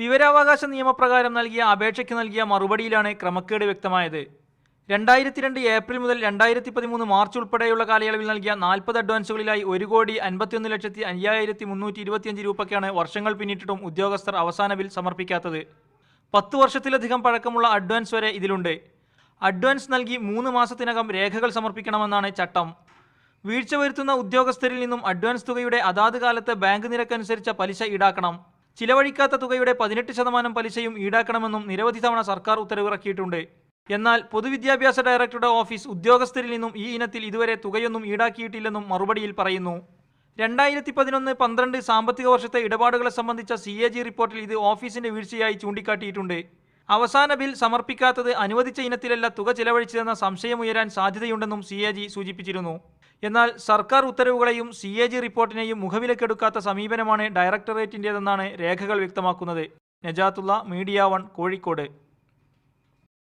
വിവരാവകാശ നിയമപ്രകാരം നൽകിയ അപേക്ഷയ്ക്ക് നൽകിയ മറുപടിയിലാണ് ക്രമക്കേട് വ്യക്തമായത്. രണ്ടായിരത്തി രണ്ട് ഏപ്രിൽ മുതൽ രണ്ടായിരത്തി പതിമൂന്ന് മാർച്ച് ഉൾപ്പെടെയുള്ള കാലയളവിൽ നൽകിയ നാൽപ്പത് അഡ്വാൻസുകളിലായി ഒരു കോടി അൻപത്തിയൊന്ന് ലക്ഷത്തി അയ്യായിരത്തി മുന്നൂറ്റി ഇരുപത്തിയഞ്ച് രൂപയ്ക്കാണ് വർഷങ്ങൾ പിന്നിട്ടിട്ടും ഉദ്യോഗസ്ഥർ അവസാന ബിൽ സമർപ്പിക്കാത്തത്. പത്ത് വർഷത്തിലധികം പഴക്കമുള്ള അഡ്വാൻസ് വരെ ഇതിലുണ്ട്. അഡ്വാൻസ് നൽകി മൂന്ന് മാസത്തിനകം രേഖകൾ സമർപ്പിക്കണമെന്നാണ് ചട്ടം. വീഴ്ച വരുത്തുന്ന ഉദ്യോഗസ്ഥരിൽ നിന്നും അഡ്വാൻസ് തുകയുടെ അതാത് കാലത്ത് ബാങ്ക് നിരക്കനുസരിച്ച പലിശ ഈടാക്കണം. ചിലവഴിക്കാത്ത തുകയുടെ പതിനെട്ട് ശതമാനം പലിശയും ഈടാക്കണമെന്നും നിരവധി തവണ സർക്കാർ ഉത്തരവിറക്കിയിട്ടുണ്ട്. എന്നാൽ പൊതുവിദ്യാഭ്യാസ ഡയറക്ടറുടെ ഓഫീസ് ഉദ്യോഗസ്ഥരിൽ നിന്നും ഈ ഇനത്തിൽ ഇതുവരെ തുകയൊന്നും ഈടാക്കിയിട്ടില്ലെന്നും മറുപടിയിൽ പറയുന്നു. രണ്ടായിരത്തി പതിനൊന്ന് പന്ത്രണ്ട് സാമ്പത്തിക വർഷത്തെ ഇടപാടുകളെ സംബന്ധിച്ച സി എ ജി റിപ്പോർട്ടിൽ ഇത് ഓഫീസിന്റെ വീഴ്ചയായി ചൂണ്ടിക്കാട്ടിയിട്ടുണ്ട്. അവസാന ബിൽ സമർപ്പിക്കാത്തത് അനുവദിച്ച ഇനത്തിലല്ല തുക ചെലവഴിച്ചതെന്ന സംശയമുയരാൻ സാധ്യതയുണ്ടെന്നും സി സൂചിപ്പിച്ചിരുന്നു. എന്നാൽ സർക്കാർ ഉത്തരവുകളെയും സി എ ജി റിപ്പോർട്ടിനെയും മുഖവിലക്കെടുക്കാത്ത സമീപനമാണ് ഡയറക്ടറേറ്റിന്റേതെന്നാണ് രേഖകൾ വ്യക്തമാക്കുന്നത്. Najathulla media one Kozhikode.